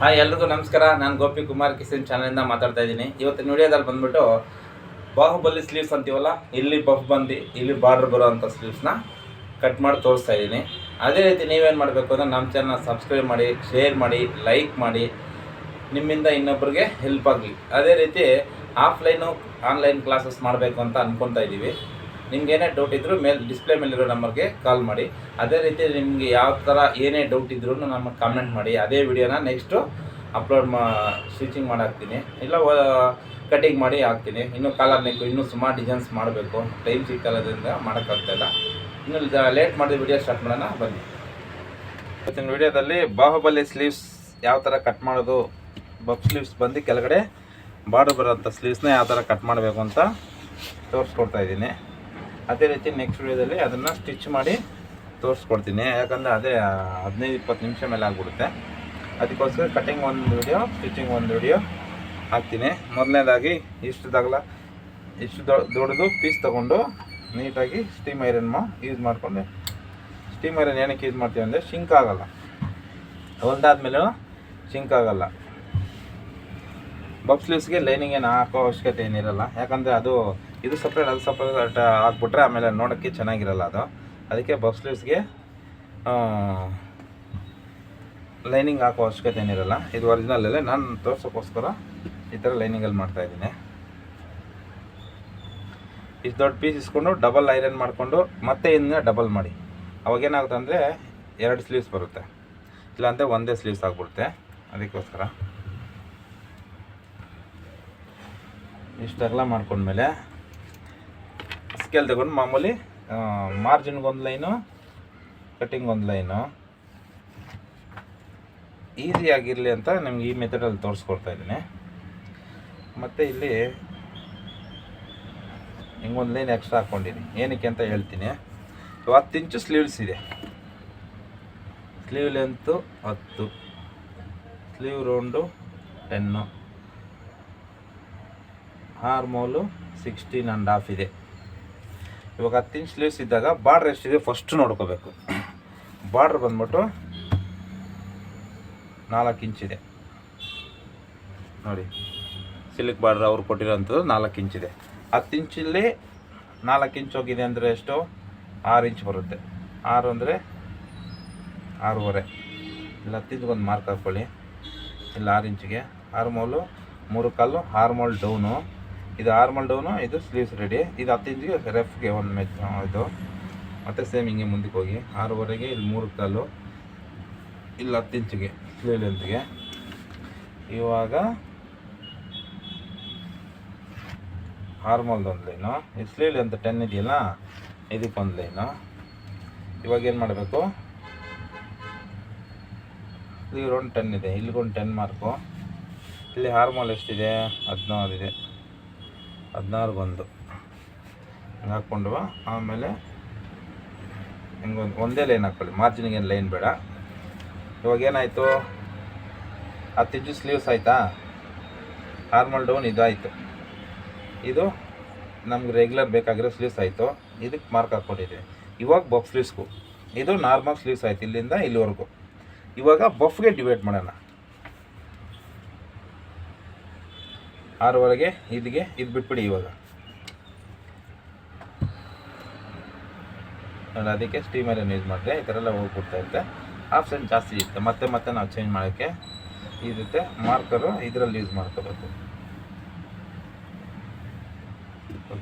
Hi, ಎಲ್ರಿಗೂ ನಮಸ್ಕಾರ. ನಾನು ಗೋಪಿ ಕುಮಾರ್ ಕಿಸನ್ ಚಾನಲಿಂದ ಮಾತಾಡ್ತಾ ಇದ್ದೀನಿ. ಇವತ್ತಿನ ವಿಡಿಯೋದಲ್ಲಿ ಬಂದ್ಬಿಟ್ಟು ಬಾಹುಬಲಿ ಸ್ಲೀವ್ಸ್ ಅಂತೀವಲ್ಲ, ಇಲ್ಲಿ ಬಫ್ ಬಂದು ಇಲ್ಲಿ ಬಾರ್ಡರ್ ಬರೋ ಅಂಥ ಸ್ಲೀವ್ಸ್ನ ಕಟ್ ಮಾಡಿ ತೋರಿಸ್ತಾ ಇದ್ದೀನಿ. ಅದೇ ರೀತಿ ನೀವೇನು ಮಾಡಬೇಕು ಅಂದರೆ ನಮ್ಮ ಚಾನಲ್ ಸಬ್ಸ್ಕ್ರೈಬ್ ಮಾಡಿ ಶೇರ್ ಮಾಡಿ ಲೈಕ್ ಮಾಡಿ, ನಿಮ್ಮಿಂದ ಇನ್ನೊಬ್ಬರಿಗೆ ಹೆಲ್ಪ್ ಆಗಲಿ. ಅದೇ ರೀತಿ ಆಫ್ಲೈನು ಆನ್ಲೈನ್ ಕ್ಲಾಸಸ್ ಮಾಡಬೇಕು ಅಂತ ಅಂದ್ಕೊತಾ ಇದ್ದೀವಿ ನಿಮ್ಗೆ ಏನೇ ಡೌಟ್ ಇದ್ದರೂ ಮೇಲೆ ಡಿಸ್ಪ್ಲೇ ಮೇಲಿರೋ ನಂಬರ್ಗೆ ಕಾಲ್ ಮಾಡಿ. ಅದೇ ರೀತಿ ನಿಮಗೆ ಯಾವ ಥರ ಏನೇ ಡೌಟ್ ಇದ್ರೂ ನಮಗೆ ಕಾಮೆಂಟ್ ಮಾಡಿ. ಅದೇ ವಿಡಿಯೋನ ನೆಕ್ಸ್ಟು ಅಪ್ಲೋಡ್ ಮಾ ಸ್ಟಿಚಿಂಗ್ ಮಾಡಿ ಹಾಕ್ತೀನಿ ಇಲ್ಲ ಕಟಿಂಗ್ ಮಾಡಿ ಹಾಕ್ತೀನಿ. ಇನ್ನೂ ಕಾಲರ್ ನೆಕ್ಕು ಇನ್ನೂ ಸುಮಾರು ಡಿಸೈನ್ಸ್ ಮಾಡಬೇಕು. ಟೈಮ್ ಸಿಕ್ಕಲ್ಲದ್ರಿಂದ ಮಾಡೋಕ್ಕಾಗ್ತಾಯಿಲ್ಲ ಇನ್ನು ಲೇಟ್ ಮಾಡಿದ ವಿಡಿಯೋ ಸ್ಟಾರ್ಟ್ ಮಾಡೋಣ, ಬನ್ನಿ. ಇವತ್ತಿನ ವಿಡಿಯೋದಲ್ಲಿ ಬಾಹುಬಲಿ ಸ್ಲೀವ್ಸ್ ಯಾವ ಥರ ಕಟ್ ಮಾಡೋದು ಬಫ್ ಸ್ಲೀವ್ಸ್ ಬಂದು ಕೆಳಗಡೆ ಬಾಡು ಬರೋಂಥ ಸ್ಲೀವ್ಸ್ನ ಯಾವ ಥರ ಕಟ್ ಮಾಡಬೇಕು ಅಂತ ತೋರಿಸ್ಕೊಡ್ತಾ ಇದ್ದೀನಿ. ಅದೇ ರೀತಿ ನೆಕ್ಸ್ಟ್ ವಿಡಿಯೋದಲ್ಲಿ ಅದನ್ನು ಸ್ಟಿಚ್ ಮಾಡಿ ತೋರಿಸ್ಕೊಡ್ತೀನಿ. ಯಾಕಂದರೆ ಅದೇ ಹದಿನೈದು, ಇಪ್ಪತ್ತು ನಿಮಿಷ ಮೇಲೆ ಆಗಿಬಿಡುತ್ತೆ. ಅದಕ್ಕೋಸ್ಕರ ಕಟಿಂಗ್ ಒಂದು ವಿಡಿಯೋ ಸ್ಟಿಚಿಂಗ್ ಒಂದು ವಿಡಿಯೋ ಹಾಕ್ತೀನಿ. ಮೊದಲನೇದಾಗಿ ಇಷ್ಟು ದೊ, ದೊಡ್ಡದು ಪೀಸ್ ತೊಗೊಂಡು ನೀಟಾಗಿ ಸ್ಟೀಮ್ ಐರನ್ ಮಾ ಯೂಸ್ ಮಾಡಿಕೊಂಡೆ ಸ್ಟೀಮ್ ಐರನ್ ಏನಕ್ಕೆ ಯೂಸ್ ಮಾಡ್ತೀವಿ ಅಂದರೆ ಶಿಂಕ್ ಆಗಲ್ಲ. ಒಂದಾದ್ಮೇಲೆ ಶಿಂಕ್ ಆಗಲ್ಲ. ಬಬ್ ಸ್ಲೀವ್ಸ್ಗೆ ಲೈನಿಂಗ್ ಏನು ಹಾಕೋ ಅವಶ್ಯಕತೆ ಏನಿರಲ್ಲ. ಯಾಕಂದರೆ ಅದು ಇದು ಸಪ್ರೇಟ್ ಅದು ಸಪ್ರೇಟ್ ಹಾಕ್ಬಿಟ್ರೆ ಆಮೇಲೆ ನೋಡೋಕ್ಕೆ ಚೆನ್ನಾಗಿರಲ್ಲ ಅದು. ಅದಕ್ಕೆ ಬಫ್ ಸ್ಲೀವ್ಸ್ಗೆ ಲೈನಿಂಗ್ ಹಾಕೋ ಅವಶ್ಯಕತೆ ಏನಿರಲ್ಲ. ಇದು ಒರಿಜಿನಲ್ಲೇ ನಾನು ತೋರ್ಸೋಕ್ಕೋಸ್ಕರ ಈ ಥರ ಲೈನಿಂಗಲ್ಲಿ ಮಾಡ್ತಾಯಿದ್ದೀನಿ ಇಷ್ಟು ದೊಡ್ಡ ಪೀಸ್ ಇಸ್ಕೊಂಡು ಡಬಲ್ ಐರನ್ ಮಾಡಿಕೊಂಡು ಮತ್ತೆ ಇದನ್ನ ಡಬಲ್ ಮಾಡಿ. ಅವಾಗೇನಾಗುತ್ತೆ ಅಂದರೆ ಎರಡು ಸ್ಲೀವ್ಸ್ ಬರುತ್ತೆ. ಇಲ್ಲಾಂದರೆ ಒಂದೇ ಸ್ಲೀವ್ಸ್ ಆಗ್ಬಿಡುತ್ತೆ. ಅದಕ್ಕೋಸ್ಕರ. ಇಷ್ಟೆಲ್ಲ ಮಾಡ್ಕೊಂಡ್ಮೇಲೆ ಸ್ಕೇಲ್ ತಗೊಂಡು ಮಾಮೂಲಿ ಮಾರ್ಜಿನ್ಗೊಂದು ಲೈನು ಕಟ್ಟಿಂಗ್ ಒಂದು ಲೈನು ಆಗಿರಲಿ ಅಂತ ನಿಮ್ಗೆ ಈ ಮೆಥಡಲ್ಲಿ ತೋರಿಸ್ಕೊಡ್ತಾ ಇದ್ದೀನಿ. ಮತ್ತು ಇಲ್ಲಿ ಹಿಂಗೊಂದು ಲೈನ್ ಎಕ್ಸ್ಟ್ರಾ ಹಾಕ್ಕೊಂಡಿನಿ ಏನಕ್ಕೆ ಅಂತ ಹೇಳ್ತೀನಿ. ಹತ್ತು ಇಂಚು ಸ್ಲೀವ್ಸ್ ಇದೆ. ಸ್ಲೀವ್ ಲೆಂತು ಹತ್ತು sleeve round ten armhole sixteen and half ಇದೆ. ಇವಾಗ ಹತ್ತು ಇಂಚ್ ಸ್ಲೀವ್ಸ್ ಇದ್ದಾಗ ಬಾರ್ಡ್ರ್ ಎಷ್ಟಿದೆ ಫಸ್ಟ್ ನೋಡ್ಕೋಬೇಕು. ಬಾರ್ಡ್ರ್ ಬಂದ್ಬಿಟ್ಟು ನಾಲ್ಕು ಇಂಚಿದೆ ನೋಡಿ ಸಿಲ್ಕ್ ಬಾರ್ಡ್ರ್ ಅವ್ರು ಕೊಟ್ಟಿರೋಂಥದ್ದು ನಾಲ್ಕು ಇಂಚಿದೆ ಹತ್ತು ಇಂಚಲ್ಲಿ ನಾಲ್ಕು ಇಂಚ್ ಹೋಗಿದೆ ಅಂದರೆ ಎಷ್ಟು? ಆರು ಇಂಚ್ ಬರುತ್ತೆ. ಆರು ಅಂದರೆ ಆರೂವರೆ. ಇಲ್ಲ ಹತ್ತಿದ್ದು ಒಂದು ಮಾರ್ಕ್ ಹಾಕ್ಕೊಳ್ಳಿ ಇಲ್ಲ, ಆರು ಇಂಚಿಗೆ ಆರ್ಮೋಲು ಮೂರು ಕಾಲು ಮೌಲ್ ಡೌನು. ಇದು ಆರ್ಮಲ್ ಡೌನು ಇದು ಸ್ಲೀವ್ಸ್ ರೆಡಿ. ಇದು ಹತ್ತು ಇಂಚಿಗೆ ರೆಫ್ಗೆ ಒಂದು ಮೆಚ್ ಇದು. ಮತ್ತು ಸೇಮ್ ಹಿಂಗೆ ಮುಂದಕ್ಕೆ ಹೋಗಿ. ಆರೂವರೆಗೆ ಇಲ್ಲಿ ಮೂರು ಕಾಲು ಇಲ್ಲಿ ಹತ್ತು ಇಂಚಿಗೆ ಸ್ಲೀವ್ ಲೆಂತ್ಗೆ. ಇವಾಗ ಆರ್ಮಲ್ದು ಒಂದು ಲೈನು. ಇದು ಸ್ಲೀವ್ ಲೆಂತ್ ಟೆನ್ ಇದೆಯಲ್ಲ ಇದಕ್ಕೊಂದು ಲೈನು. ಇವಾಗ ಏನು ಮಾಡಬೇಕು? ಸ್ಲೀವ್ ರೌಂಡ್ ಟೆನ್ ಇದೆ. ಇಲ್ಲಿಗೊಂದು ಟೆನ್ ಮಾರ್ಕು ಇಲ್ಲಿ ಹಾರ್ಮೋಲ್ ಎಷ್ಟಿದೆ? ಹದಿನಾರು ಇದೆ. ಹದಿನಾರಿಗೊಂದು. ಹಂಗೆ ಹಾಕ್ಕೊಂಡು ಆಮೇಲೆ ಹಿಂಗೊಂದು ಒಂದೇ ಲೈನ್ ಹಾಕ್ಕೊಳ್ಳಿ ಮಾರ್ಜಿನಿಗೆ ಏನು ಲೈನ್ ಬೇಡ. ಇವಾಗ ಏನಾಯಿತು? ಹತ್ತು ಇಂಚು ಸ್ಲೀವ್ಸ್ ಆಯಿತಾ? ನಾರ್ಮಲ್ ಡೌನ್ ಇದಾಯಿತು. ಇದು ನಮ್ಗೆ ರೆಗ್ಯುಲರ್ ಬೇಕಾಗಿರೋ ಸ್ಲೀವ್ಸ್ ಆಯಿತು. ಇದಕ್ಕೆ ಮಾರ್ಕ್ ಹಾಕ್ಕೊಂಡಿದ್ದೀವಿ ಇವಾಗ ಬಫ್ ಸ್ಲೀವ್ಸ್ಗೂ ಇದು ನಾರ್ಮಲ್ ಸ್ಲೀವ್ಸ್ ಆಯಿತು ಇಲ್ಲಿಂದ ಇಲ್ಲಿವರೆಗೂ. ಇವಾಗ ಬಫ್ಗೆ ಡಿವೈಡ್ ಮಾಡೋಣ. ಆರೂವರೆಗೆ ಇದಿಗೆ ಇದು ಬಿಟ್ಬಿಡಿ ಇವಾಗ. ನೋಡಿ ಅದಕ್ಕೆ ಸ್ಟೀಮರನ್ನು ಯೂಸ್ ಮಾಡಿದೆ? ಈ ಥರ ಎಲ್ಲ ಹೋಗ್ಬಿಡ್ತಾ ಇರುತ್ತೆ. ಆಪ್ಷನ್ ಜಾಸ್ತಿ ಇರುತ್ತೆ. ಮತ್ತೆ ಮತ್ತೆ ನಾವು ಚೇಂಜ್ ಮಾಡೋಕ್ಕೆ ಇರುತ್ತೆ. ಮಾರ್ಕರು ಇದರಲ್ಲಿ ಯೂಸ್ ಮಾಡ್ಕೋಬೇಕು.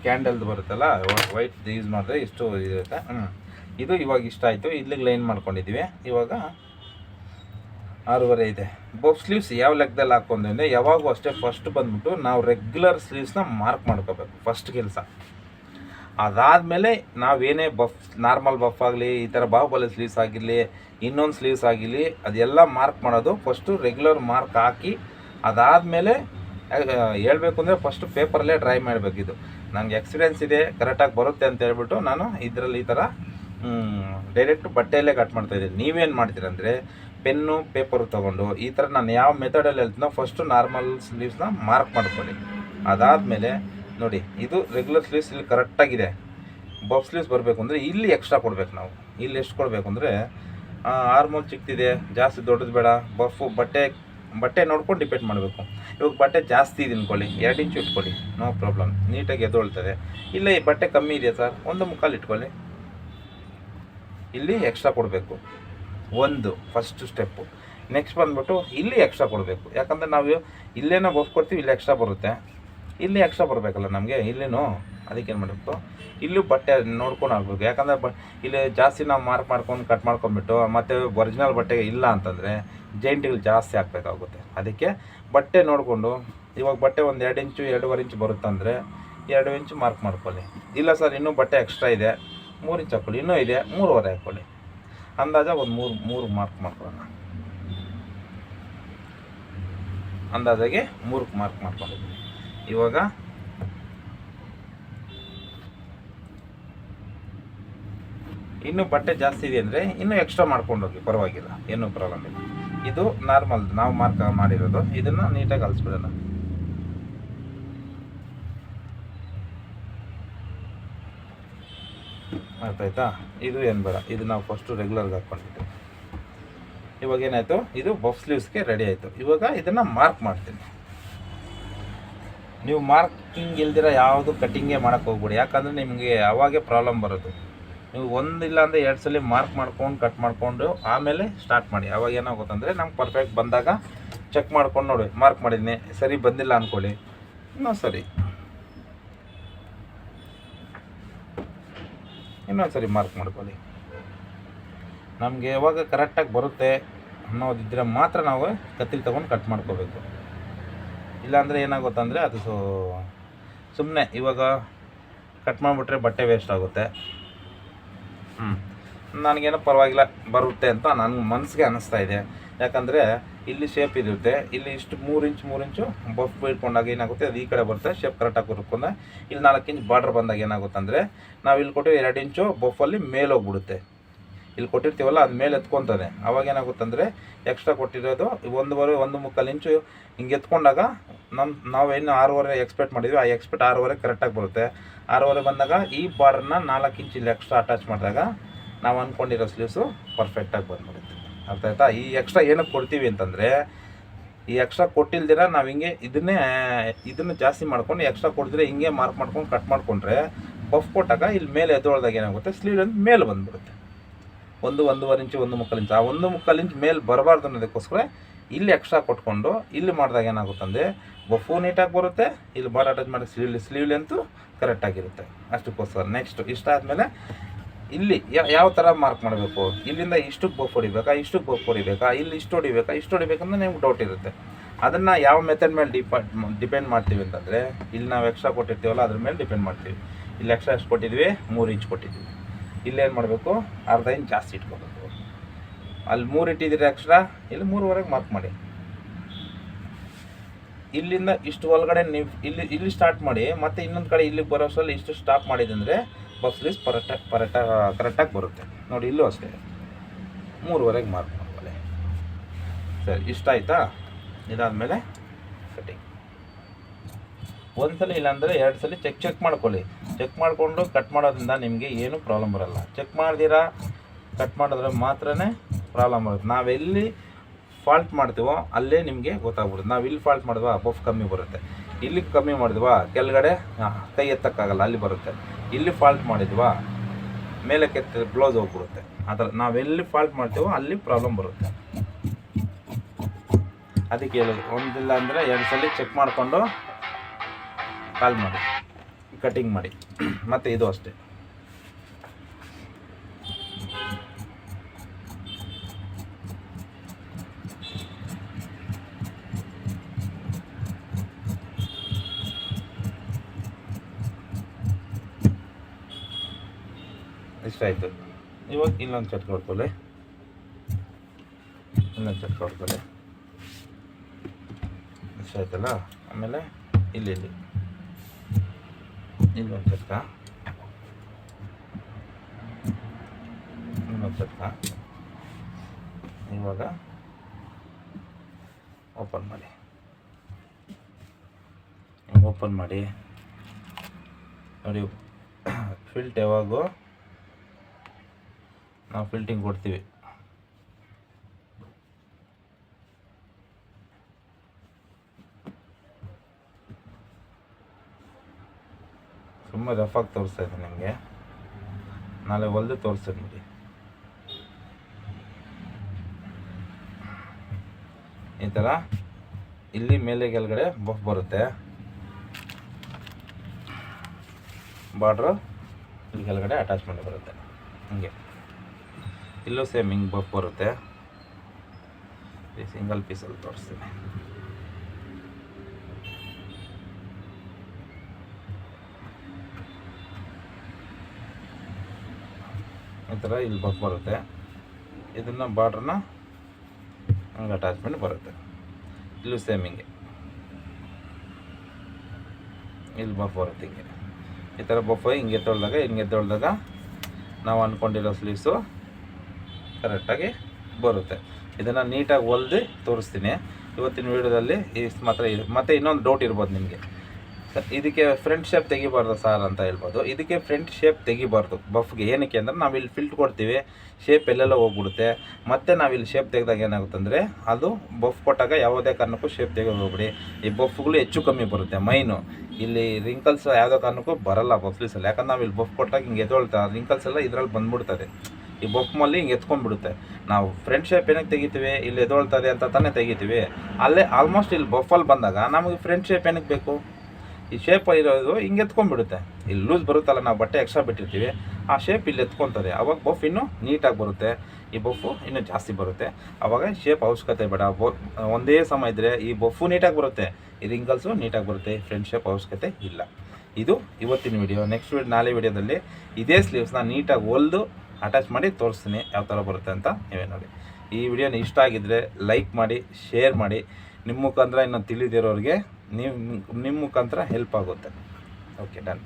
ಕ್ಯಾಂಡಲ್ದು ಬರುತ್ತಲ್ಲ ವೈಟ್ ಯೂಸ್ ಮಾಡಿದ್ರೆ ಇಷ್ಟು ಇರುತ್ತೆ ಹ್ಞೂ ಇದು ಇವಾಗ ಇಷ್ಟ ಆಯಿತು. ಇಲ್ಲಿಗೆ ಲೈನ್ ಮಾಡ್ಕೊಂಡಿದ್ದೀವಿ ಇವಾಗ ಆರೂವರೆ ಇದೆ. ಬಫ್ ಸ್ಲೀವ್ಸ್ ಯಾವ ಲೆಕ್ಕದಲ್ಲಿ ಹಾಕೊಂಡ್ರೆ ಯಾವಾಗೂ ಅಷ್ಟೇ ಫಸ್ಟ್ ಬಂದ್ಬಿಟ್ಟು ನಾವು ರೆಗ್ಯುಲರ್ ಸ್ಲೀವ್ಸ್ನ ಮಾರ್ಕ್ ಮಾಡ್ಕೋಬೇಕು ಫಸ್ಟ್ ಕೆಲಸ. ಅದಾದಮೇಲೆ ನಾವೇನೇ ಬಫ್ ನಾರ್ಮಲ್ ಬಫ್ ಆಗಲಿ, ಈ ಥರ ಬಾಹುಬಲಿ ಸ್ಲೀವ್ಸ್ ಆಗಿರಲಿ, ಇನ್ನೊಂದು ಸ್ಲೀವ್ಸ್ ಆಗಿರಲಿ, ಅದೆಲ್ಲ ಮಾರ್ಕ್ ಮಾಡೋದು ಫಸ್ಟು ರೆಗ್ಯುಲರ್ ಮಾರ್ಕ್ ಹಾಕಿ, ಅದಾದಮೇಲೆ ಹೇಳಬೇಕು ಅಂದರೆ ಫಸ್ಟು ಪೇಪರಲ್ಲೇ ಡ್ರೈ ಮಾಡಬೇಕಿದು ನನಗೆ ಎಕ್ಸ್ಪೀರಿಯೆನ್ಸ್ ಇದೆ ಕರೆಕ್ಟಾಗಿ ಬರುತ್ತೆ ಅಂತ ಹೇಳ್ಬಿಟ್ಟು ನಾನು ಇದರಲ್ಲಿ ಈ ಥರ ಡೈರೆಕ್ಟ್ ಬಟ್ಟೆಯಲ್ಲೇ ಕಟ್ ಮಾಡ್ತಾಯಿದ್ದೀನಿ ನೀವೇನು ಮಾಡ್ತೀರಂದರೆ ಪೆನ್ನು, ಪೇಪರ್ ತೊಗೊಂಡು ಈ ಥರ ನಾನು ಯಾವ ಮೆಥಡಲ್ಲಿ ಹೇಳ್ತೀನೋ ಫಸ್ಟು ನಾರ್ಮಲ್ ಸ್ಲೀವ್ಸ್ನ ಮಾರ್ಕ್ ಮಾಡ್ಕೊಳ್ಳಿ. ಅದಾದಮೇಲೆ ನೋಡಿ, ಇದು ರೆಗ್ಯುಲರ್ ಸ್ಲೀವ್ಸ್ ಇಲ್ಲಿ ಕರೆಕ್ಟಾಗಿದೆ ಬಫ್ ಸ್ಲೀವ್ಸ್ ಬರಬೇಕು ಅಂದರೆ ಇಲ್ಲಿ ಎಕ್ಸ್ಟ್ರಾ ಕೊಡಬೇಕು ನಾವು. ಇಲ್ಲಿ ಎಷ್ಟು ಕೊಡಬೇಕು ಅಂದರೆ ಆರ್ಮೋಲ್ ಚಿಕ್ಕದಿದೆ ಜಾಸ್ತಿ ದೊಡ್ಡದು ಬೇಡ ಬಫು ಬಟ್ಟೆ ಬಟ್ಟೆ ನೋಡ್ಕೊಂಡು ಡಿಪೆಂಡ್ ಮಾಡಬೇಕು. ಇವಾಗ ಬಟ್ಟೆ ಜಾಸ್ತಿ ಇದೆ ಅನ್ಕೊಳ್ಳಿ, ಎರಡು ಇಂಚು ಇಟ್ಕೊಳ್ಳಿ ನೋ ಪ್ರಾಬ್ಲಮ್ ನೀಟಾಗಿ ಎದ್ದೊಳ್ತದೆ ಇಲ್ಲ, ಈ ಬಟ್ಟೆ ಕಮ್ಮಿ ಇದೆಯಾ ಸರ್? ಒಂದು ಮುಕ್ಕಾಲು ಇಟ್ಕೊಳ್ಳಿ. ಇಲ್ಲಿ ಎಕ್ಸ್ಟ್ರಾ ಕೊಡಬೇಕು. ಒಂದು ಫಸ್ಟ್ ಸ್ಟೆಪ್ಪು ನೆಕ್ಸ್ಟ್ ಬಂದ್ಬಿಟ್ಟು ಇಲ್ಲಿ ಎಕ್ಸ್ಟ್ರಾ ಕೊಡಬೇಕು. ಯಾಕಂದರೆ ನಾವು ಇಲ್ಲೇನೋ ಬಫ್ ಕೊಡ್ತೀವಿ, ಇಲ್ಲಿ ಎಕ್ಸ್ಟ್ರಾ ಬರುತ್ತೆ. ಇಲ್ಲಿ ಎಕ್ಸ್ಟ್ರಾ ಬರಬೇಕಲ್ಲ ನಮಗೆ? ಇಲ್ಲಿನೂ? ಅದಕ್ಕೆ ಏನು ಮಾಡಬೇಕು? ಇಲ್ಲೂ ಬಟ್ಟೆ ನೋಡ್ಕೊಂಡು ಆಗಬೇಕು. ಯಾಕಂದರೆ ಬ, ಇಲ್ಲಿ ಜಾಸ್ತಿ ನಾವು ಮಾರ್ಕ್ ಮಾಡ್ಕೊಂಡು ಕಟ್ ಮಾಡ್ಕೊಂಬಿಟ್ಟು ಮತ್ತು ಒರಿಜಿನಲ್ ಬಟ್ಟೆ ಇಲ್ಲ ಅಂತಂದರೆ ಜೈಂಟ್ಗಳು ಜಾಸ್ತಿ ಹಾಕಬೇಕಾಗುತ್ತೆ. ಅದಕ್ಕೆ ಬಟ್ಟೆ ನೋಡಿಕೊಂಡು, ಇವಾಗ ಬಟ್ಟೆ ಒಂದು ಎರಡು ಇಂಚು, ಎರಡೂವರೆ ಇಂಚು ಬರುತ್ತಂದರೆ ಎರಡು ಇಂಚು ಮಾರ್ಕ್ ಮಾಡ್ಕೊಳ್ಳಿ. ಇಲ್ಲ ಸರ್, ಇನ್ನೂ ಬಟ್ಟೆ ಎಕ್ಸ್ಟ್ರಾ ಇದೆ. ಮೂರು ಇಂಚ್ ಹಾಕ್ಕೊಳ್ಳಿ, ಇನ್ನೂ ಇದೆ, ಮೂರುವರೆ ಹಾಕ್ಕೊಳ್ಳಿ. ಅಂದಾಜ ಒಂದು ಮೂರು ಮೂರು ಮಾರ್ಕ್ ಮಾಡ್ಕೊಳ್ಳೋಣ ಅಂದಾಜಾಗೆ ಮೂರು ಮಾರ್ಕ್ ಮಾಡ್ಕೊಂಡಿದ್ದೀನಿ ಇವಾಗ ಇನ್ನು ಬಟ್ಟೆ ಜಾಸ್ತಿ ಇದೆ ಅಂದರೆ ಇನ್ನೂ ಎಕ್ಸ್ಟ್ರಾ ಮಾಡ್ಕೊಂಡು ಹೋಗಿ, ಪರವಾಗಿಲ್ಲ, ಏನೂ ಪ್ರಾಬ್ಲಮ್ ಇಲ್ಲ. ಇದು ನಾರ್ಮಲ್ ನಾವು ಮಾರ್ಕ್ ಮಾಡಿರೋದು, ಇದನ್ನು ನೀಟಾಗಿ ಕಲಿಸ್ಬಿಡೋಣ ಅರ್ಥ ಆಯ್ತಾ ಇದು ಏನು ಬೇಡ. ಇದು ನಾವು ಫಸ್ಟು ರೆಗ್ಯುಲರ್ಗೆ ಹಾಕೊಂಡಿದ್ದೆ ಇವಾಗ ಏನಾಯಿತು? ಇದು ಬಫ್ ಸ್ಲೀವ್ಸ್ಗೆ ರೆಡಿ ಆಯಿತು. ಇವಾಗ ಇದನ್ನು ಮಾರ್ಕ್ ಮಾಡ್ತೀನಿ. ನೀವು ಮಾರ್ಕಿಂಗ್ ಇಲ್ದಿರ ಯಾವುದು ಕಟ್ಟಿಂಗೇ ಮಾಡೋಕ್ಕೆ ಹೋಗ್ಬಿಡಿ. ಯಾಕಂದರೆ ನಿಮಗೆ ಯಾವಾಗೆ ಪ್ರಾಬ್ಲಮ್ ಬರೋದು. ನೀವು ಒಂದಿಲ್ಲ ಅಂದರೆ ಎರಡು ಸಲ ಮಾರ್ಕ್ ಮಾಡ್ಕೊಂಡು ಕಟ್ ಮಾಡಿಕೊಂಡು ಆಮೇಲೆ ಸ್ಟಾರ್ಟ್ ಮಾಡಿ. ಅವಾಗ ಏನಾಗುತ್ತಂದರೆ ನಮ್ಗೆ ಪರ್ಫೆಕ್ಟ್ ಬಂದಾಗ ಚೆಕ್ ಮಾಡ್ಕೊಂಡು ನೋಡಿ. ಮಾರ್ಕ್ ಮಾಡಿದ್ದೀನಿ ಸರಿ ಬಂದಿಲ್ಲ ಅಂದ್ಕೊಳ್ಳಿ ಇನ್ನೊಂದು ಸರಿ ಇನ್ನೊಂದು ಸರಿ ಮಾರ್ಕ್ ಮಾಡ್ಕೊಳ್ಳಿ. ನಮಗೆ ಯಾವಾಗ ಕರೆಕ್ಟಾಗಿ ಬರುತ್ತೆ ಅನ್ನೋದಿದ್ದರೆ ಮಾತ್ರ ನಾವು ಕತ್ತಿಗೆ ತೊಗೊಂಡು ಕಟ್ ಮಾಡ್ಕೋಬೇಕು. ಇಲ್ಲಾಂದರೆ ಏನಾಗುತ್ತಂದರೆ ಅದು ಸೊ ಸುಮ್ಮನೆ ಇವಾಗ ಕಟ್ ಮಾಡಿಬಿಟ್ರೆ ಬಟ್ಟೆ ವೇಸ್ಟ್ ಆಗುತ್ತೆ. ಹ್ಞೂ ನನಗೇನೋ ಪರವಾಗಿಲ್ಲ, ಬರುತ್ತೆ ಅಂತ ನನ್ನ ಮನಸ್ಸಿಗೆ ಅನ್ನಿಸ್ತಾ ಇದೆ. ಯಾಕಂದರೆ ಇಲ್ಲಿ ಶೇಪ್ ಇರುತ್ತೆ. ಇಲ್ಲಿ ಇಷ್ಟು ಮೂರು ಇಂಚ್ ಮೂರು ಇಂಚು ಬಫ್ ಇಟ್ಕೊಂಡಾಗ ಏನಾಗುತ್ತೆ? ಅದು ಈ ಕಡೆ ಬರುತ್ತೆ ಶೇಪ್ ಕರೆಕ್ಟಾಗಿ ಹುರ್ಕೊಂಡ ಇಲ್ಲಿ ನಾಲ್ಕು ಇಂಚ್ ಬಾರ್ಡ್ರ್ ಬಂದಾಗ ಏನಾಗುತ್ತೆ ಅಂದರೆ ನಾವು ಇಲ್ಲಿ ಕೊಟ್ಟು ಎರಡು ಇಂಚು ಬಫಲ್ಲಿ ಮೇಲೆ ಹೋಗ್ಬಿಡುತ್ತೆ. ಇಲ್ಲಿ ಕೊಟ್ಟಿರ್ತೀವಲ್ಲ, ಅದು ಮೇಲೆ ಎತ್ಕೊತದೆ. ಅವಾಗ ಏನಾಗುತ್ತಂದರೆ ಎಕ್ಸ್ಟ್ರಾ ಕೊಟ್ಟಿರೋದು ಒಂದುವರೆ ಒಂದು ಮುಕ್ಕಾಲು ಇಂಚು ಹಿಂಗೆ ಎತ್ಕೊಂಡಾಗ ನಮ್ಮ ನಾವೇನು ಆರೂವರೆ ಎಕ್ಸ್ಪೆಕ್ಟ್ ಮಾಡಿದ್ವಿ, ಆ ಎಕ್ಸ್ಪೆಕ್ಟ್ ಆರೂವರೆ ಕರೆಕ್ಟಾಗಿ ಬರುತ್ತೆ. ಆರೂವರೆ ಬಂದಾಗ ಈ ಬಾರ್ಡ್ರನ್ನ ನಾಲ್ಕು ಇಂಚ್ ಇಲ್ಲಿ ಎಕ್ಸ್ಟ್ರಾ ಅಟ್ಯಾಚ್ ಮಾಡಿದಾಗ ನಾವು ಅಂದ್ಕೊಂಡಿರೋ ಸ್ಲೀವ್ಸು ಪರ್ಫೆಕ್ಟಾಗಿ ಬಂದ್ಬಿಡುತ್ತೆ. ಅರ್ಥ ಆಯ್ತಾ? ಈ ಎಕ್ಸ್ಟ್ರಾ ಏನಕ್ಕೆ ಕೊಡ್ತೀವಿ ಅಂತಂದರೆ, ಈ ಎಕ್ಸ್ಟ್ರಾ ಕೊಟ್ಟಿಲ್ದಿರ ನಾವು ಹಿಂಗೆ ಇದನ್ನೇ, ಇದನ್ನು ಜಾಸ್ತಿ ಮಾಡ್ಕೊಂಡು ಎಕ್ಸ್ಟ್ರಾ ಕೊಡ್ದಿರ ಹಿಂಗೆ ಮಾರ್ಕ್ ಮಾಡ್ಕೊಂಡು ಕಟ್ ಮಾಡಿಕೊಂಡ್ರೆ ಬಫ್ ಕೊಟ್ಟಾಗ ಇಲ್ಲಿ ಮೇಲೆ ಎದ್ದೊಳ್ದಾಗ ಏನಾಗುತ್ತೆ? ಸ್ಲೀವ್ ಅಂತ ಮೇಲೆ ಬಂದ್ಬಿಡುತ್ತೆ. ಒಂದು ಒಂದೂವರೆ ಇಂಚು, ಒಂದು ಮುಕ್ಕಾಲು ಇಂಚು. ಆ ಒಂದು ಮುಕ್ಕಾಲು ಇಂಚು ಮೇಲೆ ಬರಬಾರ್ದು ಅನ್ನೋದಕ್ಕೋಸ್ಕರ ಇಲ್ಲಿ ಎಕ್ಸ್ಟ್ರಾ ಕೊಟ್ಕೊಂಡು ಇಲ್ಲಿ ಮಾಡಿದಾಗ ಏನಾಗುತ್ತಂದರೆ ಬಫು ನೀಟಾಗಿ ಬರುತ್ತೆ, ಇಲ್ಲಿ ಬಾರ್ ಅಟ್ಯಾಚ್ ಮಾಡಿ ಸ್ಲೀವ್ ಸ್ಲೀವ್ ಅಂತೂ ಕರೆಕ್ಟಾಗಿರುತ್ತೆ ಅಷ್ಟಕ್ಕೋಸ್ಕರ. ನೆಕ್ಸ್ಟ್ ಇಷ್ಟ ಆದಮೇಲೆ ಇಲ್ಲಿ ಯಾವ ಥರ ಮಾರ್ಕ್ ಮಾಡಬೇಕು? ಇಲ್ಲಿಂದ ಇಷ್ಟಕ್ಕೆ ಬಫ್ ಹೊಡಿಬೇಕಾ? ಇಷ್ಟಕ್ಕೆ ಬಫ್ ಹೊಡಿಬೇಕಾ? ಇಲ್ಲಿ ಇಷ್ಟು ಹೊಡಿಬೇಕಾ? ಇಷ್ಟು ಹೊಡಿಬೇಕಂದ್ರೆ ನಿಮ್ಗೆ ಡೌಟ್ ಇರುತ್ತೆ. ಅದನ್ನು ಯಾವ ಮೆಥಡ್ ಮೇಲೆ ಡಿಪ ಡಿಪೆಂಡ್ ಮಾಡ್ತೀವಿ ಅಂತಂದರೆ, ಇಲ್ಲಿ ನಾವು ಎಕ್ಸ್ಟ್ರಾ ಕೊಟ್ಟಿರ್ತೀವಲ್ಲ, ಅದ್ರ ಮೇಲೆ ಡಿಪೆಂಡ್ ಮಾಡ್ತೀವಿ. ಇಲ್ಲಿ ಎಕ್ಸ್ಟ್ರಾ ಎಷ್ಟು ಕೊಟ್ಟಿದ್ವಿ? ಮೂರು ಇಂಚ್ ಕೊಟ್ಟಿದ್ವಿ. ಇಲ್ಲೇನು ಮಾಡಬೇಕು? ಅರ್ಧ ಇಂಚ್ ಜಾಸ್ತಿ ಇಟ್ಕೋಬೇಕು. ಅಲ್ಲಿ ಮೂರು ಇಟ್ಟಿದ್ದೀರಿ ಎಕ್ಸ್ಟ್ರಾ ಇಲ್ಲಿ ಮೂರುವರೆಗೆ ಮಾರ್ಕ್ ಮಾಡಿ. ಇಲ್ಲಿಂದ ಇಷ್ಟು ಒಳಗಡೆ ನೀವು, ಇಲ್ಲಿ ಇಲ್ಲಿ ಸ್ಟಾರ್ಟ್ ಮಾಡಿ, ಮತ್ತೆ ಇನ್ನೊಂದು ಕಡೆ ಇಲ್ಲಿಗೆ ಬರೋ ಸಲ ಇಷ್ಟು ಸ್ಟಾಪ್ ಮಾಡಿದಂದರೆ ಲೀಸ್ ಪರಟ ಪರಟ ಕರೆಕ್ಟಾಗಿ ಬರುತ್ತೆ. ನೋಡಿ, ಇಲ್ಲೂ ಅಷ್ಟೇ. ಮೂರುವರೆಗೆ ಮಾರ್ಕ್ ಮಾಡ್ಕೊಳ್ಳಿ. ಸರಿ, ಇಷ್ಟ ಆಯಿತಾ? ಇದಾದಮೇಲೆ ಕಟಿಂಗ್ ಒಂದ್ಸಲ ಇಲ್ಲಾಂದರೆ ಎರಡು ಸಲ ಚೆಕ್ ಚೆಕ್ ಮಾಡ್ಕೊಳ್ಳಿ. ಚೆಕ್ ಮಾಡಿಕೊಂಡು ಕಟ್ ಮಾಡೋದ್ರಿಂದ ನಿಮಗೆ ಏನೂ ಪ್ರಾಬ್ಲಮ್ ಬರಲ್ಲ. ಚೆಕ್ ಮಾಡ್ದಿರಾ? ಕಟ್ ಮಾಡಿದ್ರೆ ಮಾತ್ರ ಪ್ರಾಬ್ಲಮ್ ಬರುತ್ತೆ. ನಾವೆಲ್ಲಿ ಫಾಲ್ಟ್ ಮಾಡ್ತೀವೋ ಅಲ್ಲೇ ನಿಮಗೆ ಗೊತ್ತಾಗ್ಬಿಡುತ್ತೆ. ನಾವು ಇಲ್ಲಿ ಫಾಲ್ಟ್ ಮಾಡಿದ್ವಾ? ಬಫ್ ಕಮ್ಮಿ ಬರುತ್ತೆ. ಇಲ್ಲಿ ಕಮ್ಮಿ ಮಾಡಿದ್ವಾ? ಕೆಳಗಡೆ ಕೈ ಎತ್ತಕ್ಕಾಗಲ್ಲ. ಅಲ್ಲಿ ಬರುತ್ತೆ. ಇಲ್ಲಿ ಫಾಲ್ಟ್ ಮಾಡಿದ್ವಾ? ಮೇಲೆ ಕೆತ್ತ ಬ್ಲೌಸ್ ಹೋಗ್ಬಿಡುತ್ತೆ. ಆ ಥರ ನಾವೆಲ್ಲಿ ಫಾಲ್ಟ್ ಮಾಡ್ತೀವೋ ಅಲ್ಲಿ ಪ್ರಾಬ್ಲಮ್ ಬರುತ್ತೆ. ಅದಕ್ಕೆ ಹೇಳೋದು ಒಂದಿಲ್ಲ ಅಂದರೆ ಎರಡು ಸಲ ಚೆಕ್ ಮಾಡಿಕೊಂಡು ಕಾಲ್ ಮಾಡಿ ಕಟಿಂಗ್ ಮಾಡಿ. ಮತ್ತು ಇದು ಅಷ್ಟೇ. ಆಯಿತು. ಇವಾಗ ಇಲ್ಲೊಂದು ನೋಡ್ಕೊಳ್ಳಿ ಇನ್ನೊಂದು ಚಟ್ ನೋಡ್ಕೊಳ್ಳಿ ಇಷ್ಟ ಆಯ್ತಲ್ಲ? ಆಮೇಲೆ ಇಲ್ಲಿ ಇಲ್ಲಿ. ಇನ್ನೊಂದು ಚಟ್ಕ ಇನ್ನೊಂದು ಚಟ್ಕ ಇವಾಗ ಓಪನ್ ಮಾಡಿ. ಓಪನ್ ಮಾಡಿ. ನೋಡಿ ಫಿಲ್ಟ್ ಯಾವಾಗೂ ನಾವು ಫಿಲ್ಟಿಂಗ್ ಕೊಡ್ತೀವಿ. ತುಂಬ ರಫಾಗಿ ತೋರಿಸ್ತಾ ಇದೆ ನಿಮಗೆ. ನಾಳೆ ಹೊಲ್ದು ತೋರಿಸ್ತೀನಿ ನೋಡಿ ಈ ಥರ ಇಲ್ಲಿ ಮೇಲೆ ಕೆಳಗಡೆ ಬಫ್ ಬರುತ್ತೆ. ಬಾರ್ಡ್ರು ಇಲ್ಲಿ ಕೆಳಗಡೆ ಅಟ್ಯಾಚ್ಮೆಂಟ್ ಬರುತ್ತೆ. ಹಂಗೆ. ಇಲ್ಲೂ ಸೇಮ್ ಹಿಂಗೆ ಬಫ್ ಬರುತ್ತೆ. ಈ ಸಿಂಗಲ್ ಪೀಸಲ್ಲಿ ತೋರಿಸ್ತೀನಿ. ಈ ಥರ ಇಲ್ಲಿ ಬಫ್ ಬರುತ್ತೆ. ಇದನ್ನು ಬಾರ್ಡ್ರನ್ನ ಹಂಗೆ ಅಟ್ಯಾಚ್ಮೆಂಟ್ ಬರುತ್ತೆ. ಇಲ್ಲೂ ಸೇಮ್ ಹಿಂಗೆ. ಇಲ್ಲಿ ಬಫ್ ಬರುತ್ತೆ ಹಿಂಗೆ. ಈ ಥರ ಬಫ್ ಹಿಂಗೆ ತೊಳೆದಾಗ ಹಿಂಗೆ ತೊಳೆದಾಗ ನಾವು ಅಂದ್ಕೊಂಡಿರೋ ಸ್ಲೀವ್ಸು ಕರೆಕ್ಟಾಗಿ ಬರುತ್ತೆ. ಇದನ್ನು ನೀಟಾಗಿ ಹೊಲ್ದು ತೋರಿಸ್ತೀನಿ. ಇವತ್ತಿನ ವೀಡಿಯೋದಲ್ಲಿ ಈ ಮಾತ್ರ ಮತ್ತು ಇನ್ನೊಂದು ಡೌಟ್ ಇರ್ಬೋದು ನಿಮಗೆ. ಇದಕ್ಕೆ ಫ್ರಂಟ್ ಶೇಪ್ ತೆಗಿಬಾರ್ದು ಸರ್ ಅಂತ ಹೇಳ್ಬೋದು. ಇದಕ್ಕೆ ಫ್ರಂಟ್ ಶೇಪ್ ತೆಗಿಬಾರ್ದು. ಬಫ್ಗೆ ಏನಕ್ಕೆ ಅಂದರೆ ನಾವಿಲ್ಲಿ ಫಿಲ್ಟ್ ಕೊಡ್ತೀವಿ. ಶೇಪ್ ಎಲ್ಲೆಲ್ಲ ಹೋಗ್ಬಿಡುತ್ತೆ. ಮತ್ತು ನಾವಿಲ್ಲಿ ಶೇಪ್ ತೆಗೆದಾಗ ಏನಾಗುತ್ತೆ ಅಂದರೆ ಅದು ಬಫ್ ಕೊಟ್ಟಾಗ ಯಾವುದೇ ಕಾರಣಕ್ಕೂ ಶೇಪ್ ತೆಗೆದು ಹೋಗ್ಬಿಡಿ. ಈ ಬಫ್ಗಳು ಹೆಚ್ಚು ಕಮ್ಮಿ ಬರುತ್ತೆ. ಮೈನು ಇಲ್ಲಿ ರಿಂಕಲ್ಸ್ ಯಾವುದೇ ಕಾರಣಕ್ಕೂ ಬರಲ್ಲ ಬಫ್ಲಿಸಲ್ಲಿ ಯಾಕಂದ್ರೆ ನಾವು ಇಲ್ಲಿ ಬಫ್ ಕೊಟ್ಟಾಗ ಹಿಂಗೆ ಎದ್ದೊಳ್ತಾ ರಿಂಕಲ್ಸ್ ಎಲ್ಲ ಇದರಲ್ಲಿ ಬಂದ್ಬಿಡ್ತದೆ. ಈ ಬೊಕ್ಮಲ್ಲಿ ಹಿಂಗೆ ಎತ್ಕೊಂಡ್ಬಿಡುತ್ತೆ. ನಾವು ಫ್ರಂಟ್ ಶೇಪ್ ಏನಕ್ಕೆ ತೆಗಿತೀವಿ? ಇಲ್ಲಿ ಎದೊಳ್ತದೆ ಅಂತ ತಾನೇ ತೆಗಿತೀವಿ. ಅಲ್ಲೇ ಆಲ್ಮೋಸ್ಟ್ ಇಲ್ಲಿ ಬಫಲ್ಲಿ ಬಂದಾಗ ನಮಗೆ ಫ್ರಂಟ್ ಶೇಪ್ ಏನಕ್ಕೆ ಬೇಕು? ಈ ಶೇಪ್ ಇರೋದು ಹಿಂಗೆ ಎತ್ಕೊಂಡ್ಬಿಡುತ್ತೆ. ಇಲ್ಲಿ ಲೂಸ್ ಬರುತ್ತಲ್ಲ, ನಾವು ಬಟ್ಟೆ ಎಕ್ಸ್ಟ್ರಾ ಬಿಟ್ಟಿರ್ತೀವಿ. ಆ ಶೇಪ್ ಇಲ್ಲಿ ಎತ್ಕೊತದೆ. ಅವಾಗ ಬಫ್ ಇನ್ನೂ ನೀಟಾಗಿ ಬರುತ್ತೆ. ಈ ಬಫು ಇನ್ನೂ ಜಾಸ್ತಿ ಬರುತ್ತೆ. ಅವಾಗ ಶೇಪ್ ಅವಶ್ಯಕತೆ ಬೇಡ. ಒಂದೇ ಸಮ ಇದ್ದರೆ ಈ ಬಫು ನೀಟಾಗಿ ಬರುತ್ತೆ. ಈ ರಿಂಗಲ್ಸು ನೀಟಾಗಿ ಬರುತ್ತೆ. ಫ್ರಂಟ್ ಶೇಪ್ ಅವಶ್ಯಕತೆ ಇಲ್ಲ. ಇದು ಇವತ್ತಿನ ವಿಡಿಯೋ ನೆಕ್ಸ್ಟ್ ವಿಡಿಯೋ ನಾಳೆ ವಿಡಿಯೋದಲ್ಲಿ ಇದೇ ಸ್ಲೀವ್ಸ್ನ ನೀಟಾಗಿ ಹೊಲ್ದು ಅಟ್ಯಾಚ್ ಮಾಡಿ ತೋರಿಸ್ತೀನಿ ಯಾವ ಥರ ಬರುತ್ತೆ ಅಂತ ನೀವೇ ನೋಡಿ. ಈ ವಿಡಿಯೋನ ಇಷ್ಟ ಆಗಿದ್ದರೆ ಲೈಕ್ ಮಾಡಿ ಶೇರ್ ಮಾಡಿ. ನಿಮ್ಮ ಮುಖಾಂತರ ಇನ್ನು ತಿಳಿದಿರೋರಿಗೆ ನೀವು ನಿಮ್ಮ ಮುಖಾಂತರ ಹೆಲ್ಪ್ ಆಗುತ್ತೆ. Okay done